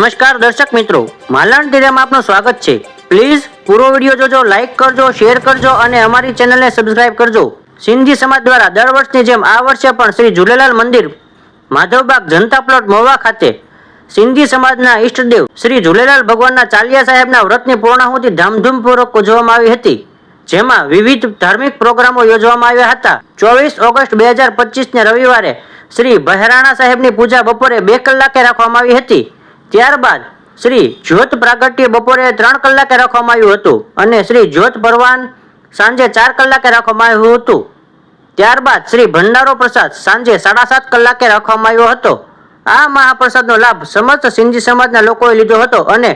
નમસ્કાર દર્શક મિત્રો, માલણ તિરેમ આપનું સ્વાગત છે. પ્લીઝ પૂરો વીડિયો જોજો લાઇક કરજો શેર કરજો અને અમારી ચેનલને સબસ્ક્રાઇબ કરજો. સિંધી સમાજ દ્વારા દર વર્ષની જેમ આ વર્ષે પણ શ્રી ઝૂલેલાલ મંદિર, માધવબાગ જનતા પ્લોટ મહુવા ખાતે સિંધી સમાજના ઈષ્ટદેવ શ્રી ઝૂલેલાલ ભગવાનના ચાલિયા સાહેબના વ્રતની પૂર્ણાહુતિ ધામધૂમપૂર્વક ઉજવવામાં આવી હતી. જેમાં વિવિધ ધાર્મિક પ્રોગ્રામો યોજવામાં આવ્યા હતા. ચોવીસ ઓગસ્ટ બે હજાર પચીસને રવિવારે શ્રી બહેરાણા સાહેબની પૂજા બપોરે બે કલાકે રાખવામાં આવી હતી. ત્યારબાદ શ્રી જ્યોત પ્રાગટ્ય બપોરે ત્રણ કલાકે રાખવામાં આવ્યું હતું અને શ્રી જ્યોત ભરવાન સાંજે ચાર કલાકે રાખવામાં આવ્યું હતું. ત્યારબાદ શ્રી ભંડારો પ્રસાદ સાંજે સાડા સાત કલાકે રાખવામાં આવ્યો હતો. આ મહાપ્રસાદનો લાભ સમસ્ત સિંધી સમાજના લોકોએ લીધો હતો અને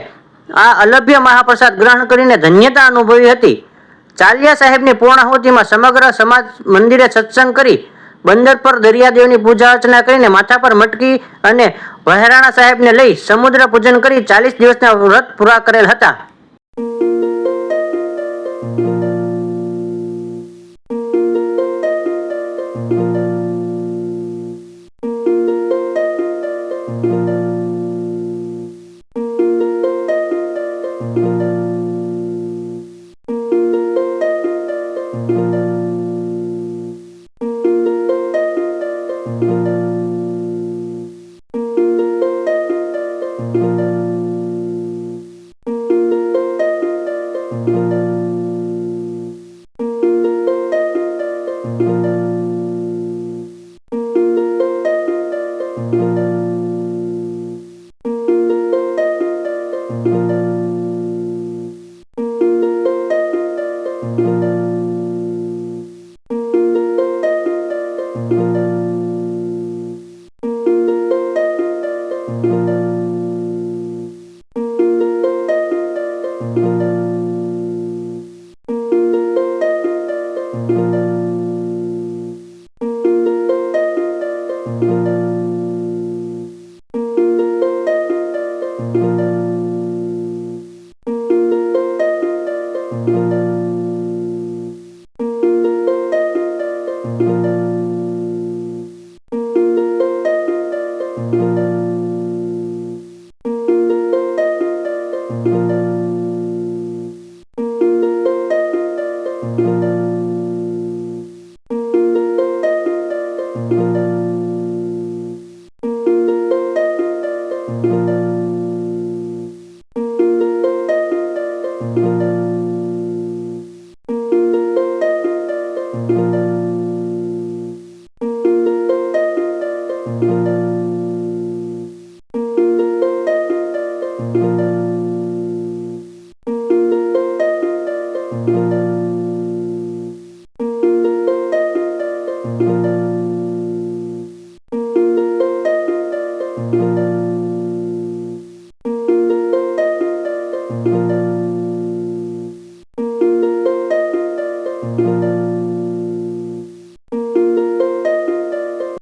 આ અલભ્ય મહાપ્રસાદ ગ્રહણ કરીને ધન્યતા અનુભવી હતી. ચાલિયા સાહેબની પૂર્ણાહુતિમાં સમગ્ર સમાજ મંદિરે સત્સંગ કરી, બંદર પર દરિયાદેવની પૂજા અર્ચના કરીને માથા પર મટકી અને વહેરાણા સાહેબને લઈ સમુદ્ર પૂજન કરી ચાલીસ દિવસના વ્રત પૂરા કરેલ હતા. thank mm -hmm. you